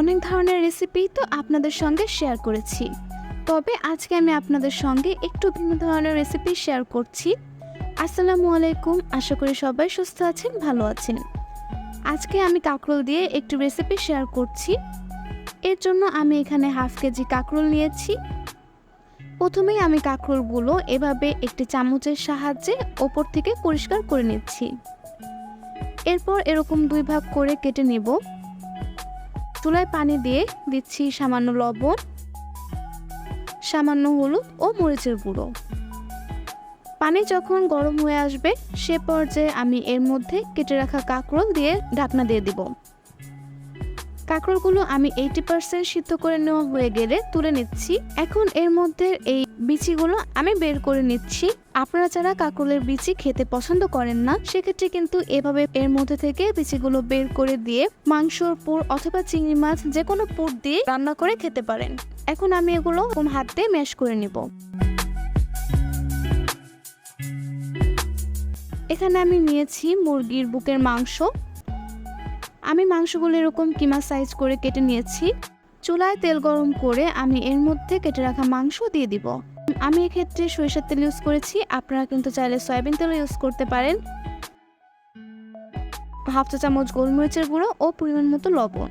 অনেক ধরনের রেসিপি তো আপনাদের সঙ্গে শেয়ার করেছি। তবে আজকে আমি আপনাদের সঙ্গে একটু ভিন্ন ধরনের রেসিপি শেয়ার করছি। আসসালামু আলাইকুম, আশা করি সবাই সুস্থ আছেন, ভালো আছেন। আজকে আমি কাঁকরোল দিয়ে একটু রেসিপি শেয়ার করছি। এর জন্য আমি এখানে হাফ কেজি কাঁকরোল নিয়েছি। প্রথমেই আমি কাঁকরোলগুলো এভাবে একটি চামচের সাহায্যে ওপর থেকে পরিষ্কার করে নিচ্ছি। এরপর এরকম দুই ভাগ করে কেটে নেব। চুলায় পানি দিয়ে দিচ্ছি সামান্য লবণ, সামান্য হলুদ ও মরিচের গুঁড়ো। পানি যখন গরম হয়ে আসবে, সে পর্যায়ে আমি এর মধ্যে কেটে রাখা কাঁকরোল দিয়ে ঢাকনা দিয়ে দিব। কাঁকরোলগুলো আমি এইটি পার্সেন্ট সিদ্ধ করে নেওয়া হয়ে গেলে তুলে নিচ্ছি। এখন এর মধ্যে এই বিচিগুলো আমি বের করে নিচ্ছি। আপনারা যারা কাঁকরোলের বিচি খেতে পছন্দ করেন না, সেক্ষেত্রে কিন্তু এভাবে এর মধ্যে থেকে বিচিগুলো বের করে দিয়ে মাংসর পুর অথবা চিংড়ি মাছ যে কোনো পুর দিয়ে রান্না করে খেতে পারেন। এখন আমি এগুলো কোন হাত দিয়ে ম্যাশ করে নিব। এখানে আমি নিয়েছি মুরগির বুকের মাংস। আমি মাংসগুলো এরকম কিমা সাইজ করে কেটে নিয়েছি। চুলায় তেল গরম করে আমি এর মধ্যে কেটে রাখা মাংস দিয়ে দিব। আমি এক্ষেত্রে সরিষার তেল ইউজ করেছি, আপনারা কিন্তু চাইলে সয়াবিন তেল ইউজ করতে পারেন। হাফ চা চামচ গোলমরিচের গুঁড়ো ও পরিমাণ মতো লবণ।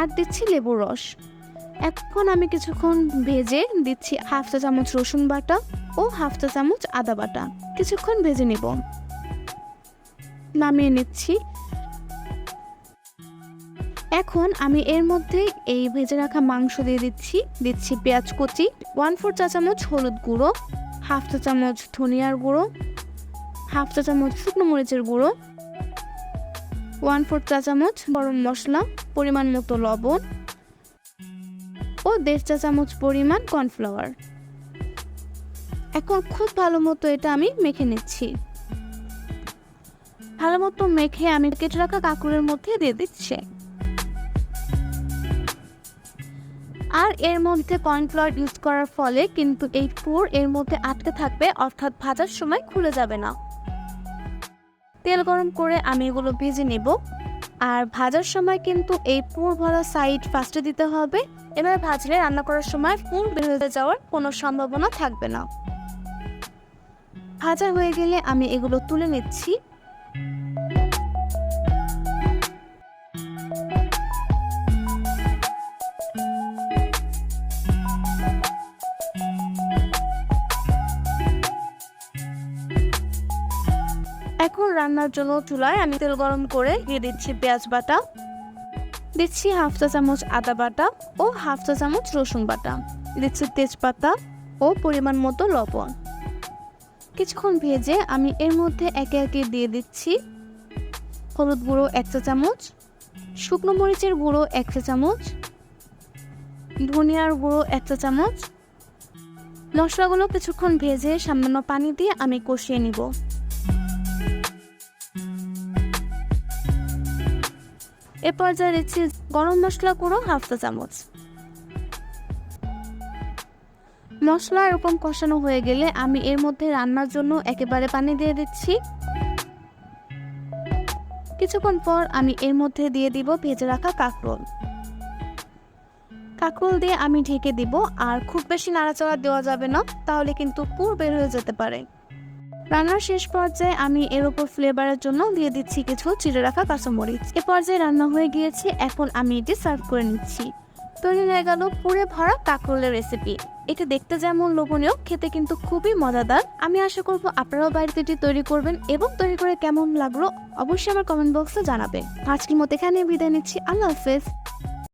আর দিচ্ছি লেবুর রস। এখন আমি কিছুক্ষণ ভেজে দিচ্ছি হাফ চা চামচ রসুন বাটা ও হাফ চা চামচ আদা বাটা। কিছুক্ষণ ভেজে নিব। নামিয়ে নিচ্ছি। এখন আমি এর মধ্যে এই ভেজে রাখা মাংস দিয়ে দিচ্ছি। দিচ্ছি পেঁয়াজ কুচি ওয়ান ফোর চা চামচ হলুদ গুঁড়ো হাফ চা চামচ ধনিয়ার গুঁড়ো হাফ চা চামচ শুকনো মরিচের গুঁড়ো ওয়ান ফোর চা চামচ গরম মশলা, পরিমাণ মতো লবণ ও দেড় চা চামচ পরিমাণ কর্নফ্লাওয়ার। এখন খুব ভালো মতো এটা আমি মেখে নিচ্ছি। ভালো মতো মেখে আমি কেটে রাখা কাকুরের মধ্যে দিয়ে দিচ্ছি। আর এর মধ্যে কর্নফ্লাওয়ার ইউজ করার ফলে কিন্তু এই পুর এর মধ্যে আটকে থাকবে, অর্থাৎ ভাজার সময় খুলে যাবে না। তেল গরম করে আমি এগুলো ভেজে নেব। আর ভাজার সময় কিন্তু এই পুর ভরা সাইড ফার্স্টে দিতে হবে। এবার ভাজলে রান্না করার সময় পুর বের হয়ে যাওয়ার কোনো সম্ভাবনা থাকবে না। ভাজা হয়ে গেলে আমি এগুলো তুলে নিচ্ছি। এখন রান্নার জন্য চুলায় আমি তেল গরম করে দিয়ে দিচ্ছি পেঁয়াজ বাটা। দিচ্ছি হাফ চা চামচ আদা বাটা ও হাফ চা চামচ রসুন বাটা। দিচ্ছি তেজপাতা ও পরিমাণ মতো লবণ। কিছুক্ষণ ভেজে আমি এর মধ্যে একে একে দিয়ে দিচ্ছি। হলুদ গুঁড়ো এক চা চামচ, শুকনো মরিচের গুঁড়ো এক চা চামচ, ধনিয়ার গুঁড়ো এক চা চামচ। মশলাগুলো কিছুক্ষণ ভেজে সামান্য পানি দিয়ে আমি কষিয়ে নিব। এ পর্যায়ে দিচ্ছি গরম মশলা গুঁড়ো হাফ চা চামচ। মশলা এরকম কষানো হয়ে গেলে আমি এর মধ্যে রান্নার জন্য একেবারে পানি দিয়ে দিচ্ছি। কিছুক্ষণ পর আমি এর মধ্যে দিয়ে দিব ভেজে রাখা কাঁকরোল। কাঁকরোল দিয়ে আমি ঢেকে দিব, আর খুব বেশি নাড়াচাড়া দেওয়া যাবে না, তাহলে কিন্তু পুর বের হয়ে যেতে পারে। রান্নার শেষ পর্যায়ে আমি এর উপর ফ্লেভারের জন্য দিয়ে দিচ্ছি কিছু চিড়ে রাখা কাঁচামরিচ। এ পর্যায়ে রান্না হয়ে গিয়েছে, এখন আমি এটি সার্ভ করে নিচ্ছি। তৈরি হয়ে গেল পুরে ভরা কাঁকরোলের রেসিপি এটা দেখতে যেমন লোভনীয়, খেতে কিন্তু খুবই মজাদার। আমি আশা করব আপনারাও বাড়িতে এটি তৈরি করবেন এবং তৈরি করে কেমন লাগল অবশ্যই আমার কমেন্ট বক্সে জানাবেন। আজকের মতো এখানে বিদায় নিচ্ছি। আল্লাহ হাফেজ।